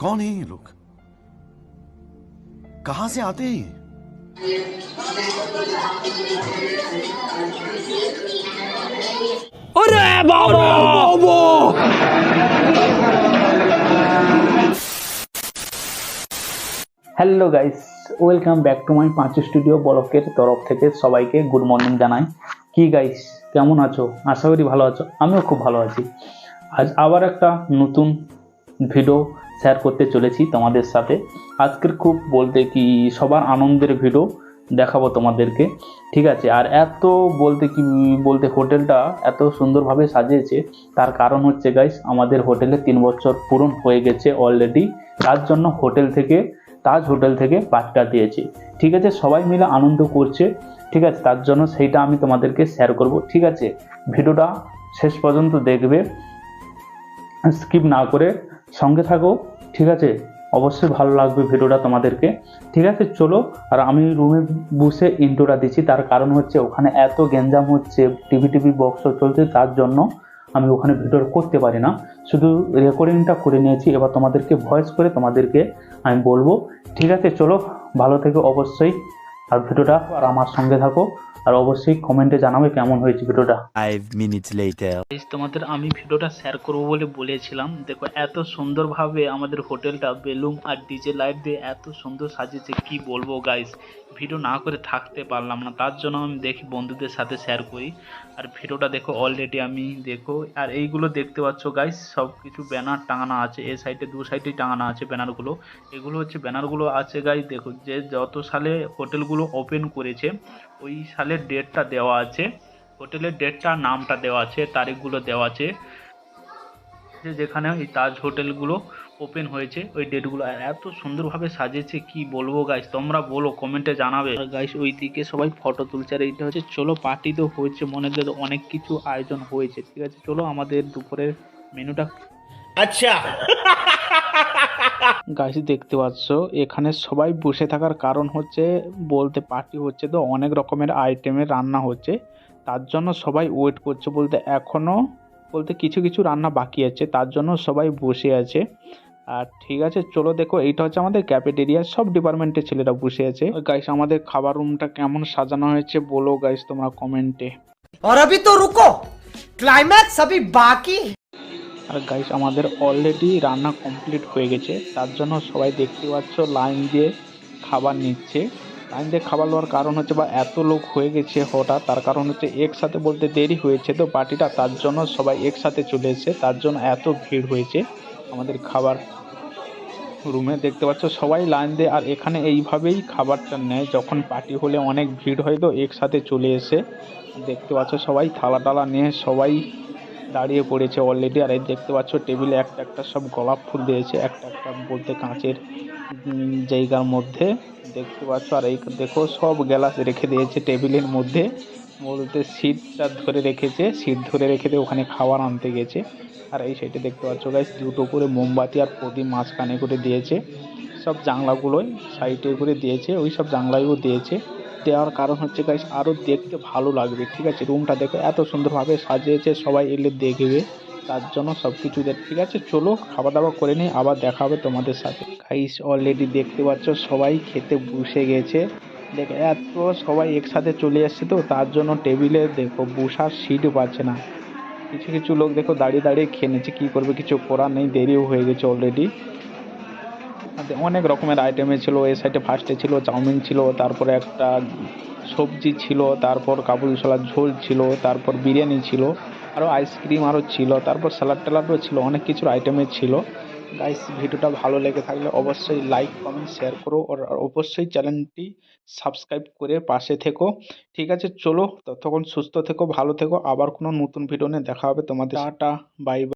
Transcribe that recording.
कौन है ये लोग कहां से आते हैं ये? Hello guys welcome back to my পাঁচ স্টুডিও ব্লকের তরফ থেকে সবাইকে গুড মর্নিং জানাই কি গাইস কেমন আছো আশা করি ভালো আছো আমিও খুব ভালো আছি আজ আবার একটা নতুন ভিডিও শেয়ার করতে চলেছি তোমাদের সাথে। আজকের খুব বলতে কি সবার আনন্দের ভিডিও দেখাবো তোমাদেরকে। ঠিক আছে, আর এত বলতে কি, বলতে হোটেলটা এত সুন্দরভাবে সাজিয়েছে, তার কারণ হচ্ছে গাইস আমাদের হোটেলে তিন বছর পূরণ হয়ে গেছে অলরেডি তার জন্য হোটেল থেকে, তাজ হোটেল থেকে পার্টিটা দিয়েছে। ঠিক আছে, সবাই মিলে আনন্দ করছে। ঠিক আছে, তার জন্য সেইটা আমি তোমাদেরকে শেয়ার করব। ঠিক আছে, ভিডিওটা শেষ পর্যন্ত দেখবে। স্কিপ না করে সঙ্গে থাকো, ঠিক আছে? অবশ্যই ভালো লাগবে ভিডিওটা তোমাদেরকে। ঠিক আছে, চলো, আর আমি রুমে বসে ইন্ট্রোটা দিচ্ছি। তার কারণ হচ্ছে ওখানে এত গ্যাঞ্জাম হচ্ছে টিভি টিভি বক্স চলছে, তার জন্য আমি ওখানে ভিডিও করতে পারি না। শুধু রেকর্ডিংটা করে নিয়েছি। এবার তোমাদেরকে ভয়েস করে তোমাদেরকে আমি বলব। ঠিক আছে, চলো, ভালো থেকো অবশ্যই। আর ভিডিওটা আর আমার সঙ্গে থাকো। আর অবশ্যই কমেন্টে জানাবে কেমন হয়েছে ভিডিওটা। Five minutes later. তোমাদের আমি ভিডিওটা শেয়ার করব বলে বলেছিলাম। দেখো এত সুন্দরভাবে আমাদের হোটেলটা বেলুন আর ডিজে লাইট দিয়ে এত সুন্দর সাজিয়েছে কি বলব গাইস ভিডিও না করে থাকতে পারলাম না। তার জন্য আমি দেখি বন্ধুদের সাথে শেয়ার করি। আর ভিডিওটা দেখো অলরেডি আমি দেখো। আর এইগুলো দেখতে পাচ্ছ গাইস সব কিছু ব্যানার টাঙানো আছে। এ সাইডে দু সাইডেই টাঙানো আছে ব্যানারগুলো এগুলো হচ্ছে ব্যানারগুলো আছে গাইস দেখো যে যত সালে হোটেলগুলো ওপেন করেছে ওই সালের ডেটটা দেওয়া আছে। হোটেলের ডেটটা নামটা দেওয়া আছে, তারিখগুলো দেওয়া আছে। যে যেখানে এই তাজ হোটেলগুলো ওপেন হয়েছে, ওই ডেটগুলো আর এত সুন্দরভাবে সাজিয়েছে, কি বলব গাইস তোমরা বলো কমেন্টে জানাবে। আর গাইস ওই দিকে সবাই ফটো তুলছে। আর এইটা হচ্ছে, চলো পার্টি তো হয়েছে মনে হয় অনেক কিছু আয়োজন হয়েছে। ঠিক আছে, চলো আমাদের দুপুরের মেনুটা গাইস দেখতে পাচ্ছ এখানে সবাই বসে থাকার কারণ হচ্ছে বলতে পার্টি হচ্ছে তো অনেক রকমের আইটেমের রান্না হচ্ছে তার জন্য সবাই ওয়েট করছে বলতে এখনও বলতে কিছু কিছু রান্না বাকি আছে তার জন্য সবাই বসে আছে আর ঠিক আছে চলো দেখো এইটা হচ্ছে আমাদের ক্যাফেটেরিয়া সব ডিপার্টমেন্টের ছেলেরা বসে আছে গাইস আমাদের খাবার রুমটা কেমন সাজানো হয়েছে বলো গাইস তোমরা কমেন্টে और अभी तो रुको क्लाइमैक्स अभी बाकी है আর গাইস আমাদের অলরেডি রান্না কমপ্লিট হয়ে গেছে। তার জন্য সবাই দেখতে পাচ্ছ লাইন দিয়ে খাবার নিচ্ছে। লাইন দিয়ে খাবার নেওয়ার কারণ হচ্ছে বা এত লোক হয়ে গেছে হঠাৎ। তার কারণ হচ্ছে একসাথে বলতে দেরি হয়েছে তো পার্টিটা তার জন্য সবাই একসাথে চলে এসেছে। তার জন্য এত ভিড় হয়েছে আমাদের খাবার রুমে দেখতে পাচ্ছ সবাই লাইন দিয়ে। আর এখানে এইভাবেই খাবারটা নেয়। যখন পার্টি হলে অনেক ভিড় হয় তো একসাথে চলে এসে। দেখতে পাচ্ছ সবাই থালা টালা নিয়ে সবাই দাঁড়িয়ে পড়েছে অলরেডি আর এই দেখতে পাচ্ছ টেবিলে একটা একটা সব গোলাপ ফুল দিয়েছে, একটা একটা বলতে কাঁচের জায়গার মধ্যে। দেখতে পাচ্ছ, আর এই দেখো সব গ্লাস রেখে দিয়েছে টেবিলের মধ্যে। বলতে সিটটা ধরে রেখেছে সিট ধরে রেখে দিয়ে ওখানে খাবার আনতে গেছে। আর এই সাইডে দেখতে পাচ্ছ গাইস দুটো করে মোমবাতি আর প্রদীপ মাঝখানে করে দিয়েছে। সব জানলাগুলোই সাইডে করে দিয়েছে, ওই সব জানলায়ও দিয়েছে। দেওয়ার কারণ হচ্ছে গাইস আরও দেখতে ভালো লাগবে, ঠিক আছে? রুমটা দেখো, এত সুন্দরভাবে সাজিয়েছে, সবাই এলে দেখবে, তার জন্য সব কিছু ঠিক আছে? চলো খাওয়া দাওয়া করে নিই, আবার দেখা হবে তোমাদের সাথে। গাইস অলরেডি দেখতে পাচ্ছ, সবাই খেতে বসে গেছে। দেখ, এত সবাই একসাথে চলে আসছে তো, তার জন্য টেবিলে দেখো, বসার সিটও পাচ্ছে না। কিছু কিছু লোক দেখো, দাঁড়িয়ে দাঁড়িয়ে খেয়ে নিচ্ছে, কী করবে, কিছু করার নেই, দেরিও হয়ে গেছে অলরেডি অনেক রকমের আইটেমে ছিল এই সাইডে ফার্স্টে ছিল, চাউমিন ছিল, তারপরে একটা সবজি ছিল, তারপর কাবুল ছোলার ঝোল ছিল, তারপর বিরিয়ানি ছিল আরও আইসক্রিম আরও ছিল, তারপর স্যালাড ট্যালাডও ছিল, অনেক কিছুর আইটেমে ছিল। গাইস ভিডিওটা ভালো লেগে থাকলে অবশ্যই লাইক কমেন্ট শেয়ার করো আর অবশ্যই চ্যানেলটি সাবস্ক্রাইব করে পাশে থেকো। ঠিক আছে, চলো, ততক্ষণ সুস্থ থেকো, ভালো থেকো, আবার কোনো নতুন ভিডিও নিয়ে দেখা হবে তোমাদের টাটা বাই বাই